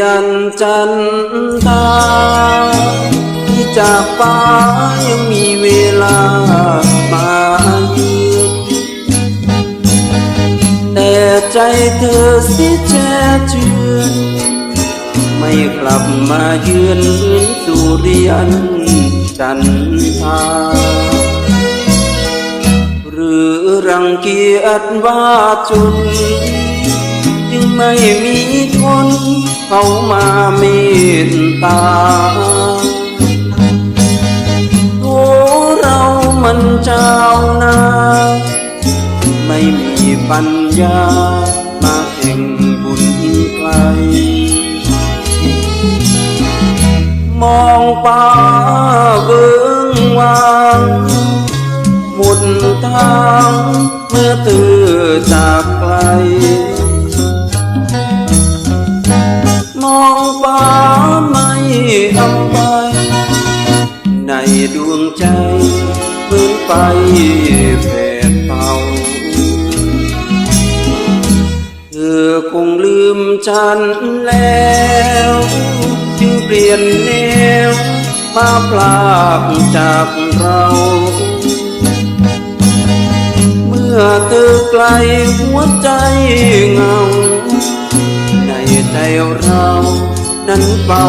ยนจันทราที่จากฟ้ายังมีเวลามาเยือนแต่ใจเธอสิแช่เชือนไม่กลับมาเยือนสุริยันจันทราหรือรังเกียจว่าจน ไม่มีคนเข้ามาเมตตาโอ้เรามันเจ้านา ไม่มีปัญญามาแห่งบุญไกล มองป้าเบิ้งวางหมุนทางเมื่อเธอจากไกล เหมือนไปแผดเป่าเธอคงลืมฉันแล้ว จึงเปลี่ยนแนว มาพลากจากเรา เมื่อเธอไกลหัวใจเงา ในใจเรานั้นเฝ้า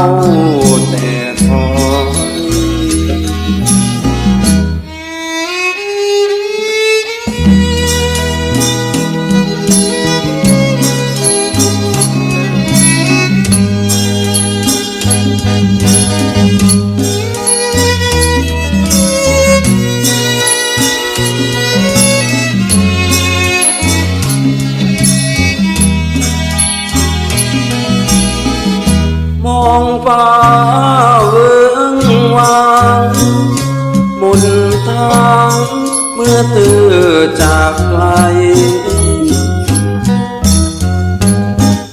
องฟ้าเวิงวางหมุนทางเมื่อเธอจากไกล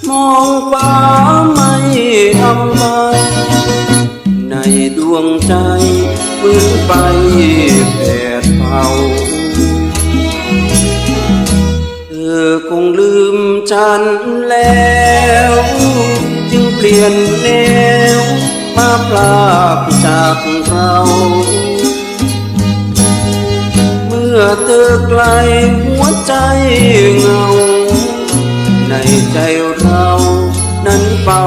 มองฟ้าไม่อำมในดวงใจเหมือนไปแผดเผาเธอคงลืมฉันแล้ว เปลี่ยนแนว มาปลาบจากเรา เมื่อเตือไกลหัวใจเงา ในใจเรานั้นเป่า